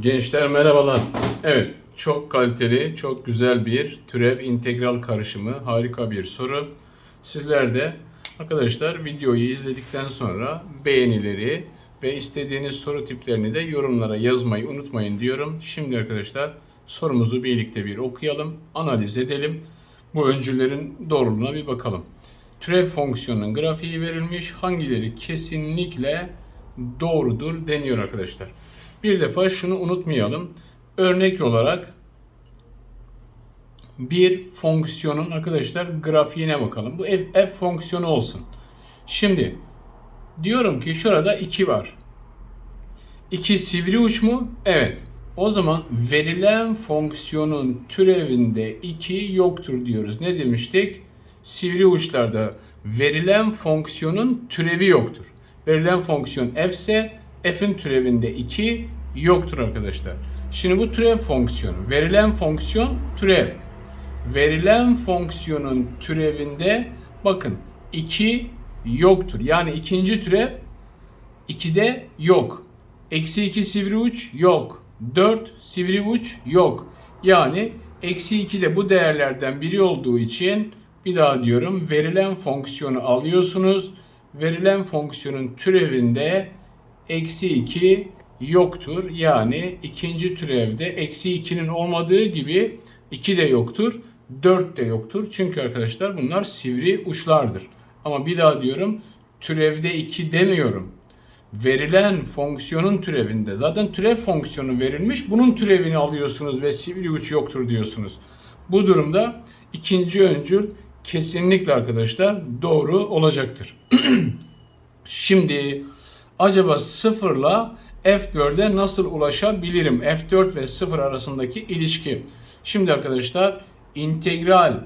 Gençler merhabalar. Evet, çok kaliteli, çok güzel bir türev integral karışımı. Harika bir soru. Sizler de arkadaşlar videoyu izledikten sonra beğenileri ve istediğiniz soru tiplerini de yorumlara yazmayı unutmayın diyorum. Şimdi arkadaşlar sorumuzu birlikte bir okuyalım, analiz edelim. Bu öncüllerin doğruluğuna bir bakalım. Türev fonksiyonunun grafiği verilmiş. Hangileri kesinlikle doğrudur deniyor arkadaşlar. Bir defa şunu unutmayalım. Örnek olarak bir fonksiyonun arkadaşlar grafiğine bakalım. Bu f, f fonksiyonu olsun. Şimdi diyorum ki şurada 2 var. 2 sivri uç mu? Evet. O zaman verilen fonksiyonun türevinde 2 yoktur diyoruz. Ne demiştik? Sivri uçlarda verilen fonksiyonun türevi yoktur. Verilen fonksiyon f ise f'in türevinde 2 yoktur arkadaşlar. Şimdi bu türev fonksiyonu. Verilen fonksiyon türev. Verilen fonksiyonun türevinde bakın 2 yoktur. Yani ikinci türev 2'de yok. Eksi 2 sivri uç yok. 4 sivri uç yok. Yani eksi 2 de bu değerlerden biri olduğu için bir daha diyorum verilen fonksiyonu alıyorsunuz. Verilen fonksiyonun türevinde eksi 2 yoktur. Yani ikinci türevde eksi 2'nin olmadığı gibi 2 de yoktur. 4 de yoktur. Çünkü arkadaşlar bunlar sivri uçlardır. Ama bir daha diyorum türevde 2 demiyorum. Verilen fonksiyonun türevinde. Zaten türev fonksiyonu verilmiş. Bunun türevini alıyorsunuz ve sivri uç yoktur diyorsunuz. Bu durumda ikinci öncül kesinlikle arkadaşlar doğru olacaktır. Şimdi acaba sıfırla F4'e nasıl ulaşabilirim? F4 ve 0 arasındaki ilişki. Şimdi arkadaşlar integral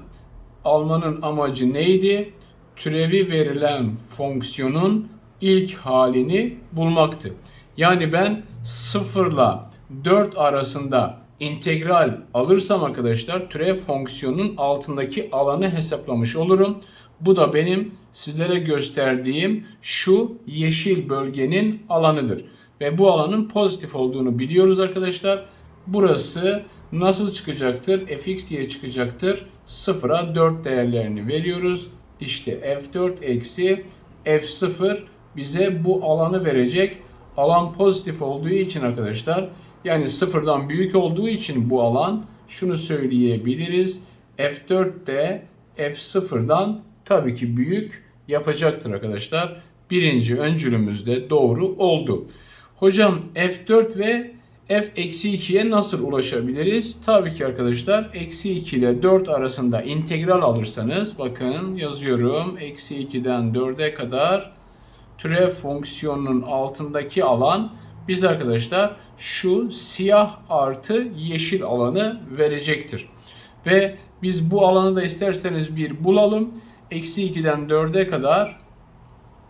almanın amacı neydi? Türevi verilen fonksiyonun ilk halini bulmaktı. Yani ben 0 ile 4 arasında integral alırsam arkadaşlar türev fonksiyonun altındaki alanı hesaplamış olurum. Bu da benim sizlere gösterdiğim şu yeşil bölgenin alanıdır. Ve bu alanın pozitif olduğunu biliyoruz arkadaşlar. Burası nasıl çıkacaktır? fx diye çıkacaktır. 0'a 4 değerlerini veriyoruz. İşte f4 eksi f0 bize bu alanı verecek. Alan pozitif olduğu için arkadaşlar yani sıfırdan büyük olduğu için bu alan şunu söyleyebiliriz. F4 de F0'dan tabii ki büyük yapacaktır arkadaşlar. Birinci öncülümüz de doğru oldu. Hocam F4 ve f-2'ye nasıl ulaşabiliriz? Tabii ki arkadaşlar eksi 2 ile 4 arasında integral alırsanız bakın yazıyorum. Eksi 2'den 4'e kadar türev fonksiyonunun altındaki alan biz arkadaşlar şu siyah artı yeşil alanı verecektir. Ve biz bu alanı da isterseniz bir bulalım. Eksi 2'den 4'e kadar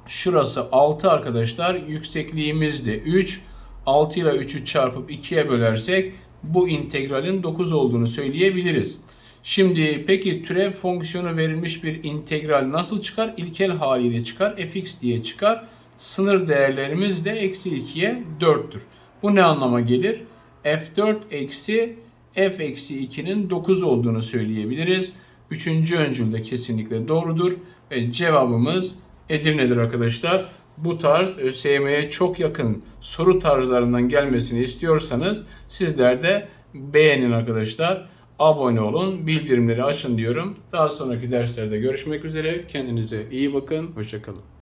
şurası 6 arkadaşlar. Yüksekliğimiz de 3. 6 ile 3'ü çarpıp 2'ye bölersek bu integralin 9 olduğunu söyleyebiliriz. Şimdi peki türev fonksiyonu verilmiş bir integral nasıl çıkar? İlkel haliyle çıkar. fx diye çıkar. Sınır değerlerimiz de eksi 2'ye 4'tür. Bu ne anlama gelir? f4 eksi f eksi 2'nin 9 olduğunu söyleyebiliriz. Üçüncü öncül de kesinlikle doğrudur. Ve cevabımız Edirne'dir arkadaşlar. Bu tarz ÖSYM'ye çok yakın soru tarzlarından gelmesini istiyorsanız sizler de beğenin arkadaşlar. Abone olun, bildirimleri açın diyorum. Daha sonraki derslerde görüşmek üzere. Kendinize iyi bakın. Hoşçakalın.